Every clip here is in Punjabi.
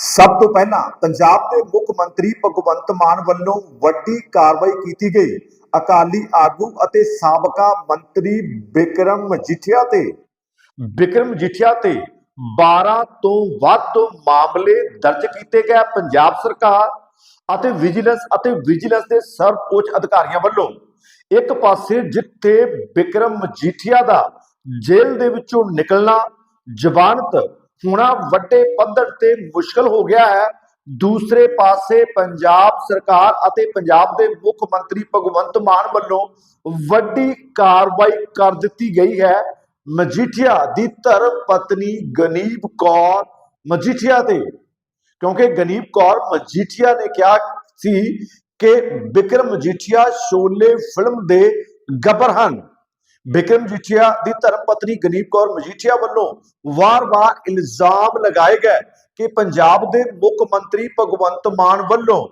ਸਭ ਤੋਂ ਪਹਿਲਾਂ ਪੰਜਾਬ ਦੇ ਮੁੱਖ ਮੰਤਰੀ ਭਗਵੰਤ ਮਾਨ ਵੱਲੋਂ ਵੱਡੀ ਕਾਰਵਾਈ ਕੀਤੀ ਗਈ। ਅਕਾਲੀ ਆਗੂ ਅਤੇ ਸਾਬਕਾ ਮੰਤਰੀ ਬਿਕਰਮ ਮਜੀਠੀਆ ਤੇ ਬਿਕਰਮ ਮਜੀਠੀਆ ਤੇ 12 ਤੋਂ ਵੱਧ ਮਾਮਲੇ ਦਰਜ ਕੀਤੇ ਗਏ ਪੰਜਾਬ ਸਰਕਾਰ ਅਤੇ ਵਿਜੀਲੈਂਸ ਅਤੇ ਵਿਜੀਲੈਂਸ ਦੇ ਸਰਵਉੱਚ ਅਧਿਕਾਰੀਆਂ ਵੱਲੋਂ। ਇੱਕ ਪਾਸੇ ਜਿੱਥੇ ਬਿਕਰਮ ਮਜੀਠੀਆ ਦਾ ਜੇਲ੍ਹ ਦੇ ਵਿੱਚੋਂ ਨਿਕਲਣਾ ਜ਼ਮਾਨਤ ਹੋਣਾ ਵੱਡੇ ਪੱਧਰ ਤੇ ਮੁਸ਼ਕਲ ਹੋ ਗਿਆ ਹੈ। ਦੂਸਰੇ ਪਾਸੇ ਪੰਜਾਬ ਸਰਕਾਰ ਅਤੇ ਪੰਜਾਬ ਦੇ ਮੁੱਖ ਮੰਤਰੀ ਭਗਵੰਤ ਮਾਨ ਵੱਲੋਂ ਵੱਡੀ ਕਾਰਵਾਈ ਕਰ ਦਿੱਤੀ ਗਈ ਹੈ। ਮਜੀਠੀਆ ਦੀ ਧਰਮ ਪਤਨੀ ਗਨੀਬ ਕੌਰ ਮਜੀਠੀਆ ਤੇ, ਕਿਉਂਕਿ ਗਨੀਬ ਕੌਰ ਮਜੀਠੀਆ ਨੇ ਕਿਹਾ ਸੀ ਕਿ ਬਿਕਰਮ ਮਜੀਠੀਆ ਸ਼ੋਲੇ ਫਿਲਮ ਦੇ ਗੱਬਰ ਹਨ। ਬਿਕਰਮ ਮਜੀਠੀਆ ਦੀ ਧਰਮ ਪਤਨੀ ਗਨੀਪ ਕੌਰ ਮਜੀਠੀਆ ਵੱਲੋਂ ਵਾਰ-ਵਾਰ ਇਲਜ਼ਾਮ ਲਗਾਏ ਗਏ ਕਿ ਪੰਜਾਬ ਦੇ ਮੁੱਖ ਮੰਤਰੀ ਭਗਵੰਤ ਮਾਨ ਵੱਲੋਂ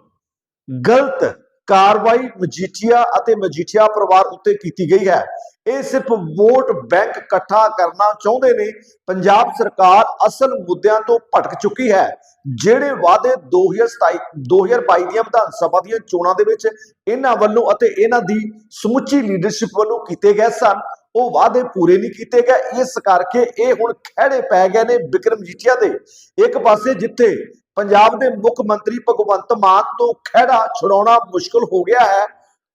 ਗਲਤ ਕਾਰਵਾਈ ਮਜੀਠੀਆ ਅਤੇ ਮਜੀਠੀਆ ਪਰਿਵਾਰ ਉੱਤੇ ਕੀਤੀ ਗਈ ਹੈ। ਇਹ ਸਿਰਫ ਵੋਟ ਬੈਂਕ ਇਕੱਠਾ ਕਰਨਾ ਚਾਹੁੰਦੇ ਨੇ। ਪੰਜਾਬ ਸਰਕਾਰ ਅਸਲ ਮੁੱਦਿਆਂ ਤੋਂ ਭਟਕ ਚੁੱਕੀ ਹੈ। ਜਿਹੜੇ ਵਾਅਦੇ 2027 2022 ਦੀਆਂ ਵਿਧਾਨ ਸਭਾ ਦੀਆਂ ਚੋਣਾਂ ਦੇ ਵਿੱਚ ਇਹਨਾਂ ਵੱਲੋਂ ਅਤੇ ਇਹਨਾਂ ਦੀ ਸਮੁੱਚੀ ਲੀਡਰਸ਼ਿਪ ਵੱਲੋਂ ਕੀਤੇ ਗਏ ਸਨ, ਉਹ ਵਾਅਦੇ ਪੂਰੇ ਨਹੀਂ ਕੀਤੇ ਗਏ। ਇਸ ਕਰਕੇ ਇਹ ਹੁਣ ਖਹਿੜੇ ਪੈ ਗਏ ਨੇ ਬਿਕਰਮ ਜੀਠੀਆ ਦੇ। ਇੱਕ ਪਾਸੇ ਜਿੱਥੇ ਪੰਜਾਬ ਦੇ ਮੁੱਖ ਮੰਤਰੀ ਭਗਵੰਤ ਮਾਨ ਤੋਂ ਖਹਿੜਾ ਛੁਡਾਉਣਾ ਮੁਸ਼ਕਲ ਹੋ ਗਿਆ ਹੈ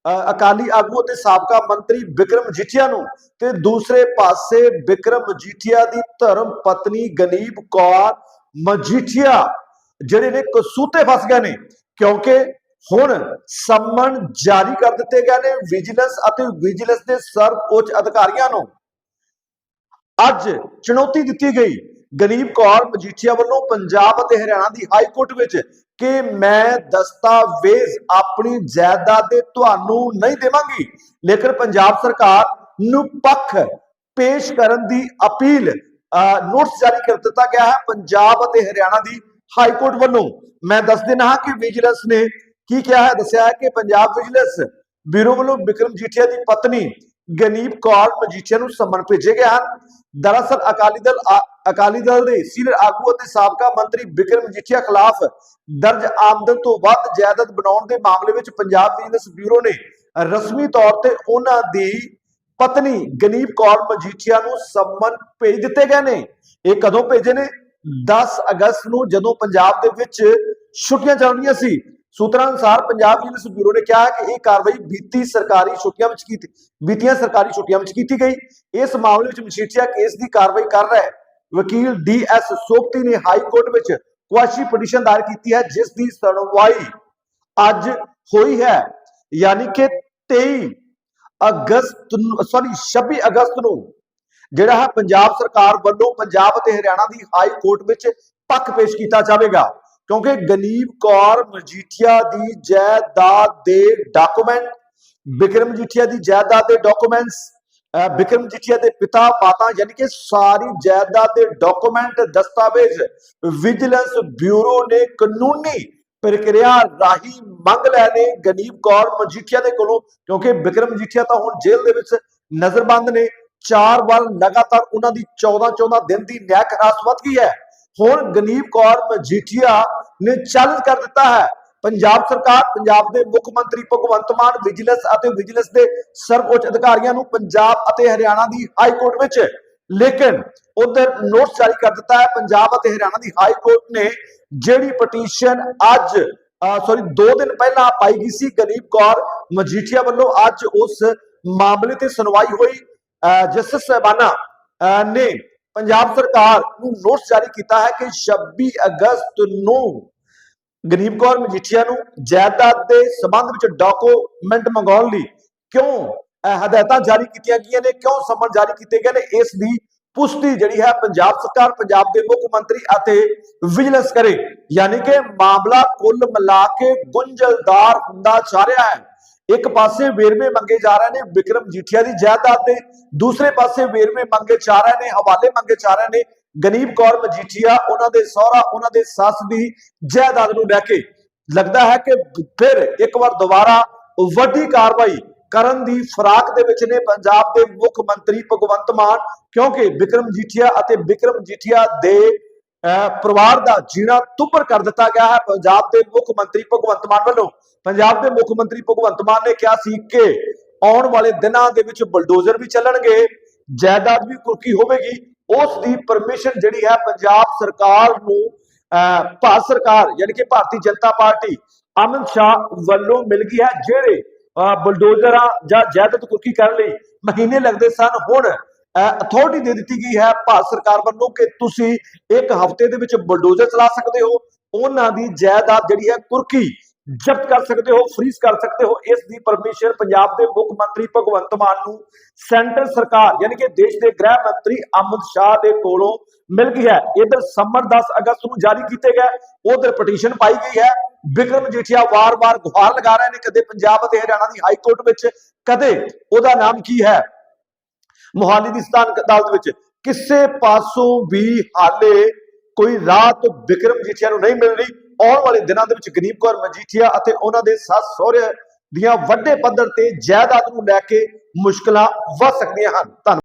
ਅਕਾਲੀ ਆਗੂ ਅਤੇ ਸਾਬਕਾ ਮੰਤਰੀ ਬਿਕਰਮ ਜੀਠੀਆ ਨੂੰ ਤੇ ਦੂਸਰੇ ਪਾਸੇ ਬਿਕਰਮ ਜੀਠੀਆ ਦੀ ਧਰਮ ਪਤਨੀ ਗਨੀਬ ਕੌਰ ਮਜੀਠੀਆ, ਜਿਹੜੇ ਨੇ ਕਸੂਤੇ ਫਸ ਗਏ ਨੇ, ਕਿਉਂਕਿ ਹੁਣ ਸੰਮਨ ਜਾਰੀ ਕਰ ਦਿੱਤੇ ਗਏ ਨੇ ਵਿਜੀਲੈਂਸ ਅਤੇ ਵਿਜੀਲੈਂਸ ਦੇ ਸਰਵ ਉੱਚ ਅਧਿਕਾਰੀਆਂ ਨੂੰ। ਅੱਜ ਚੁਣੌਤੀ ਦਿੱਤੀ ਗਈ ਗਨੀਬ ਕੌਰ ਮਜੀਠੀਆ ਵੱਲੋਂ ਪੰਜਾਬ ਅਤੇ ਹਰਿਆਣਾ ਦੀ ਹਾਈ ਕੋਰਟ ਵਿੱਚ ਕਿ ਮੈਂ ਦਸਤਾਵੇਜ਼ ਆਪਣੀ ਜਾਇਦਾਦ ਦੇ ਤੁਹਾਨੂੰ ਨਹੀਂ ਦੇਵਾਂਗੀ। ਲੇਕਿਨ ਪੰਜਾਬ ਸਰਕਾਰ ਨੂੰ ਪੱਖ ਪੇਸ਼ ਕਰਨ ਦੀ ਅਪੀਲ ਨੋਟਿਸ ਜਾਰੀ ਕਰ ਦਿੱਤਾ ਗਿਆ ਹੈ ਪੰਜਾਬ ਅਤੇ ਹਰਿਆਣਾ ਦੀ ਹਾਈ ਕੋਰਟ ਵੱਲੋਂ। ਮੈਂ ਦੱਸ ਦੇਣਾ ਹਾਂ ਕਿ ਵਿਜੀਲੈਂਸ ਨੇ ਕੀ ਕਿਹਾ ਹੈ, ਦੱਸਿਆ ਹੈ ਕਿ ਪੰਜਾਬ ਵਿਜੀਲੈਂਸ ਬਿਊਰੋ ਵੱਲੋਂ ਬਿਕਰਮ ਜੀਠੀਆ ਦੀ ਪਤਨੀ ਗਨੀਬ ਕੌਰ ਮਜੀਠੀਆ ਨੂੰ ਸੰਮਨ ਭੇਜੇ ਗਏ ਹਨ। ਦਰਅਸਲ ਅਕਾਲੀ ਦਲ ਅਕਾਲੀ ਦਲ ਦੇ ਸੀਨੀਅਰ ਆਗੂ ਅਤੇ ਸਾਬਕਾ ਮੰਤਰੀ ਬਿਕਰਮ ਜੀਠੀਆ ਖਿਲਾਫ ਦਰਜ ਆਮਦਨ ਤੋਂ ਵੱਧ ਜਾਇਦਾਦ ਬਣਾਉਣ ਦੇ ਮਾਮਲੇ ਵਿੱਚ ਪੰਜਾਬ ਵਿਜੀਲੈਂਸ ਬਿਊਰੋ ਨੇ ਰਸਮੀ ਤੌਰ ਤੇ ਉਹਨਾਂ ਦੀ ਪਤਨੀ ਗਨੀਬ ਕੌਰ ਮਜੀਠੀਆ ਨੂੰ ਸੰਮਨ ਭੇਜ ਦਿੱਤੇ ਗਏ ਨੇ। ਇਹ ਕਦੋਂ ਭੇਜੇ ਨੇ? 10 ਅਗਸਤ ਨੂੰ ਜਦੋਂ ਪੰਜਾਬ ਦੇ ਵਿੱਚ ਛੁੱਟੀਆਂ ਚੱਲ ਰਹੀਆਂ ਸੀ ਸੂਤਰਾਂ ਅਨੁਸਾਰ ਪੰਜਾਬ ਵਿਜੀਲੈਂਸ ਬਿਊਰੋ ਨੇ ਕਿਹਾ ਕਿ ਇਹ ਕਾਰਵਾਈ ਬੀਤੀ ਸਰਕਾਰੀ ਛੁੱਟੀਆਂ ਵਿੱਚ ਕੀਤੀ, ਬੀਤੀਆਂ ਸਰਕਾਰੀ ਛੁੱਟੀਆਂ ਵਿੱਚ ਕੀਤੀ ਗਈ। ਇਸ ਮਾਮਲੇ ਵਿੱਚ ਮਜੀਠੀਆ ਕੇਸ ਦੀ ਕਾਰਵਾਈ ਕਰ ਰਿਹਾ ਵਕੀਲ ਡੀ ਐਸ ਸੋਪਤੀ ਨੇ ਹਾਈ ਕੋਰਟ ਵਿੱਚ ਕੁਆਸ਼ੀ ਪਟੀਸ਼ਨ ਦਾਇਰ ਕੀਤੀ ਹੈ, ਜਿਸ ਦੀ ਸੁਣਵਾਈ ਅੱਜ ਹੋਈ ਹੈ। ਯਾਨੀ ਕਿ 23 ਅਗਸਤ ਸੌਰੀ 26 ਅਗਸਤ ਨੂੰ ਜਿਹੜਾ ਹੈ ਪੰਜਾਬ ਸਰਕਾਰ ਵੱਲੋਂ ਪੰਜਾਬ ਅਤੇ ਹਰਿਆਣਾ ਦੀ ਹਾਈ ਕੋਰਟ ਵਿੱਚ ਪੱਖ ਪੇਸ਼ ਕੀਤਾ ਜਾਵੇਗਾ। ਕਿਉਂਕਿ ਗਨੀਬ ਕੌਰ ਮਜੀਠੀਆ ਦੀ ਜਾਇਦਾਦ ਦੇ ਡਾਕੂਮੈਂਟ ਬਿਕਰਮ ਮਜੀਠੀਆ ਦੀ ਜਾਇਦਾਦ ਦੇ ਡਾਕੂਮੈਂਟਸ ਬਿਕਰਮ ਮਜੀਠੀਆ ਦੇ ਪਿਤਾ ਮਾਤਾ ਯਾਨੀ ਕਿ ਸਾਰੀ ਜਾਇਦਾਦ ਦੇ ਡਾਕੂਮੈਂਟ ਦਸਤਾਵੇਜ਼ ਵਿਜੀਲੈਂਸ ਬਿਊਰੋ ਨੇ ਕਾਨੂੰਨੀ ਪ੍ਰਕਿਰਿਆ ਰਾਹੀਂ ਮੰਗ ਲਏ ਨੇ ਗਨੀਬ ਕੌਰ ਮਜੀਠੀਆ ਦੇ ਕੋਲੋਂ, ਕਿਉਂਕਿ ਬਿਕਰਮ ਮਜੀਠੀਆ ਤਾਂ ਹੁਣ ਜੇਲ੍ਹ ਦੇ ਵਿੱਚ ਨਜ਼ਰਬੰਦ ਨੇ। ਚਾਰ ਵਾਰ ਲਗਾਤਾਰ ਉਹਨਾਂ ਦੀ 14 14 ਦਿਨ ਦੀ ਨਿਆਇਕ ਹਿਰਾਸਤ ਵੱਧ ਗਈ ਹੈ। ਹੁਣ ਗਨੀਬ ਕੌਰ ਮਜੀਠੀਆ ਨੇ ਚੈਲੰਜ ਕਰ ਦਿੱਤਾ ਹੈ। ਪੰਜਾਬ ਸਰਕਾਰ, ਪੰਜਾਬ ਦੇ ਮੁੱਖ ਮੰਤਰੀ ਭਗਵੰਤ ਮਾਨ, ਵਿਜੀਲੈਂਸ ਅਤੇ ਵਿਜੀਲੈਂਸ ਦੇ ਸਰਵਉੱਚ ਅਧਿਕਾਰੀਆਂ ਨੂੰ ਪੰਜਾਬ ਅਤੇ ਹਰਿਆਣਾ ਦੀ ਹਾਈ ਕੋਰਟ ਵਿੱਚ। ਲੇਕਿਨ ਉਧਰ ਨੋਟਿਸ ਜਾਰੀ ਕਰ ਦਿੱਤਾ ਹੈ, ਪੰਜਾਬ ਅਤੇ ਹਰਿਆਣਾ ਦੀ ਹਾਈ ਕੋਰਟ ਨੇ ਜਿਹੜੀ ਪਟੀਸ਼ਨ ਅੱਜ ਸੌਰੀ 2 ਦਿਨ ਪਹਿਲਾਂ ਪਾਈ ਗਈ ਸੀ ਗਨੀਬ ਕੌਰ ਮਜੀਠੀਆ ਵੱਲੋਂ। ਅੱਜ ਉਸ ਮਾਮਲੇ ਤੇ ਸੁਣਵਾਈ ਹੋਈ, ਅਹ, ਜਸਟਿਸ ਸਾਹਿਬਾਨਾ, ਅਹ, ਨੇ ਪੰਜਾਬ ਸਰਕਾਰ ਨੂੰ ਨੋਟਿਸ ਜਾਰੀ ਕੀਤਾ ਹੈ ਕਿ 26 ਅਗਸਤ ਨੂੰ ਗਰੀਬ ਕੌਰ ਮਜੀਠੀਆ ਨੂੰ ਜਾਇਦਾਦ ਦੇ ਸਬੰਧ ਵਿੱਚ ਡਾਕੂਮੈਂਟ ਮੰਗਾਉਣ ਲਈ ਕਿਉਂ ਹਦਾਇਤਾਂ ਜਾਰੀ ਕੀਤੀਆਂ ਗਈਆਂ ਨੇ, ਕਿਉਂ ਸਮਨ ਜਾਰੀ ਕੀਤੇ ਗਏ ਨੇ, ਇਸ ਦੀ ਪੁਸ਼ਟੀ ਜਿਹੜੀ ਹੈ ਪੰਜਾਬ ਸਰਕਾਰ, ਪੰਜਾਬ ਦੇ ਮੁੱਖ ਮੰਤਰੀ ਅਤੇ ਵਿਜੀਲੈਂਸ ਕਰੇ। ਯਾਨੀ ਕਿ ਮਾਮਲਾ ਕੁੱਲ ਮਿਲਾ ਕੇ ਗੁੰਝਲਦਾਰ ਹੁੰਦਾ ਜਾ ਰਿਹਾ ਹੈ। ਇੱਕ ਪਾਸੇ ਵੇਰਵੇ ਮੰਗੇ ਜਾ ਰਹੇ ਨੇ ਵਿਕਰਮ ਜੀਠੀਆ ਦੀ ਜਾਇਦਾਦ ਦੇ ਦੂਸਰੇ ਪਾਸੇ ਵੇਰਵੇ ਮੰਗੇ ਜਾ ਰਹੇ ਨੇ, ਹਵਾਲੇ ਮੰਗੇ ਜਾ ਰਹੇ ਨੇ ਗਨੀਬ ਕੌਰ ਮਜੀਠੀਆ, ਉਹਨਾਂ ਦੇ ਸਹੁਰਾ, ਉਹਨਾਂ ਦੇ ਸੱਸ ਦੀ ਜਾਇਦਾਦ ਨੂੰ ਲੈ ਕੇ। ਲੱਗਦਾ ਹੈ ਕਿ ਫਿਰ ਇੱਕ ਵਾਰ ਦੁਬਾਰਾ ਵੱਡੀ ਕਾਰਵਾਈ ਕਰਨ ਦੀ ਫਰਾਕ ਦੇ ਵਿੱਚ ਨੇ ਪੰਜਾਬ ਦੇ ਮੁੱਖ ਮੰਤਰੀ ਭਗਵੰਤ ਮਾਨ, ਕਿਉਂਕਿ ਵਿਕਰਮ ਜੀਠੀਆ ਅਤੇ ਵਿਕਰਮ ਜੀਠੀਆ ਦੇ ਪਰਿਵਾਰ ਦਾ ਜੀਣਾ ਤੁੱਪਰ ਕਰ ਦਿੱਤਾ ਗਿਆ ਹੈ। ਪੰਜਾਬ ਦੇ ਮੁੱਖ ਮੰਤਰੀ ਭਗਵੰਤ ਮਾਨ ਵੱਲੋਂ ਪੰਜਾਬ ਦੇ ਮੁੱਖ ਮੰਤਰੀ ਭਗਵੰਤ ਮਾਨ ਨੇ ਕਿਹਾ ਸੀ ਕਿ ਆਉਣ ਵਾਲੇ ਦਿਨਾਂ ਦੇ ਵਿੱਚ ਬਲਡੋਜ਼ਰ ਵੀ ਚੱਲਣਗੇ, ਜਾਇਦਾਦ ਵੀ ਕੁਰਕੀ ਹੋਵੇਗੀ। ਉਸ ਦੀ ਪਰਮਿਸ਼ਨ ਜਿਹੜੀ ਹੈ ਪੰਜਾਬ ਸਰਕਾਰ ਨੂੰ, ਅਹ ਭਾਰਤ ਸਰਕਾਰ ਯਾਨੀ ਕਿ ਭਾਰਤੀ ਜਨਤਾ ਪਾਰਟੀ ਅਮਿਤ ਸ਼ਾਹ ਵੱਲੋਂ ਮਿਲ ਗਈ ਹੈ, ਜਿਹੜੇ, ਅਹ ਬਲਡੋਜ਼ਰਾਂ ਜਾਂ ਜਾਇਦਾਦ ਕੁਰਕੀ ਕਰਨ ਲਈ ਮਹੀਨੇ ਲੱਗਦੇ ਸਨ। ਹੁਣ ਅਥਾਰਟੀ ਦੇ ਦਿੱਤੀ ਗਈ ਹੈ ਭਾਰਤ ਸਰਕਾਰ ਵੱਲੋਂ ਕਿ ਤੁਸੀਂ ਇੱਕ ਹਫ਼ਤੇ ਦੇ ਵਿੱਚ ਬਲਡੋਜ਼ਰ ਚਲਾ ਸਕਦੇ ਹੋ, ਉਹਨਾਂ ਦੀ ਜਾਇਦਾਦ ਜਿਹੜੀ ਹੈ ਕੁਰਕੀ ਜ਼ਬਤ ਕਰ ਸਕਦੇ ਹੋ ਫ੍ਰੀਜ਼ ਕਰ ਸਕਦੇ ਹੋ, ਇਸ ਦੀ ਪਰਮਿਸ਼ਨ ਪੰਜਾਬ ਦੇ ਮੁੱਖ ਮੰਤਰੀ ਭਗਵੰਤ ਮਾਨ ਨੂੰ ਸੈਂਟਰ ਸਰਕਾਰ ਯਾਨੀ ਕਿ ਦੇਸ਼ ਦੇ ਗ੍ਰਹਿ ਮੰਤਰੀ ਅਮਿਤ ਸ਼ਾਹ ਦੇ ਕੋਲੋਂ ਮਿਲ ਗਈ ਹੈ। ਇਧਰ ਸੰਮਨ 10 ਅਗਸਤ ਨੂੰ ਜਾਰੀ ਕੀਤੇ ਗਏ, ਉਧਰ ਪਟੀਸ਼ਨ ਪਾਈ ਗਈ ਹੈ। ਵਿਕਰਮ ਜੀਠੀਆ ਵਾਰ-ਵਾਰ ਗੁਹਾਰ ਲਗਾ ਰਹੇ ਨੇ, ਕਦੇ ਪੰਜਾਬ ਅਤੇ ਹਰਿਆਣਾ ਦੀ ਹਾਈ ਕੋਰਟ ਵਿੱਚ, ਕਦੇ ਉਹਦਾ ਨਾਮ ਕੀ ਹੈ? ਮੋਹਾਲੀ ਦੀ ਸਥਾਨਕ ਅਦਾਲਤ ਵਿੱਚ ਕਿਸੇ ਪਾਸੋਂ ਵੀ ਹਾਲੇ ਕੋਈ ਰਾਤ ਵਿਕਰਮ ਜੀਠੀਆ ਨੂੰ ਨਹੀਂ ਮਿਲ ਰਹੀ ਆਉਣ ਵਾਲੇ ਦਿਨਾਂ ਦੇ ਵਿੱਚ ਗਰੀਬ ਕੌਰ ਮਜੀਠੀਆ ਅਤੇ ਉਹਨਾਂ ਦੇ ਸੱਸ ਸਹੁਰੇ ਦੀਆਂ ਵੱਡੇ ਪੱਧਰ ਤੇ ਜਾਇਦਾਦ ਨੂੰ ਲੈ ਕੇ ਮੁਸ਼ਕਲਾਂ ਵੱਧ ਸਕਦੀਆਂ ਹਨ। ਧੰਨਵਾਦ।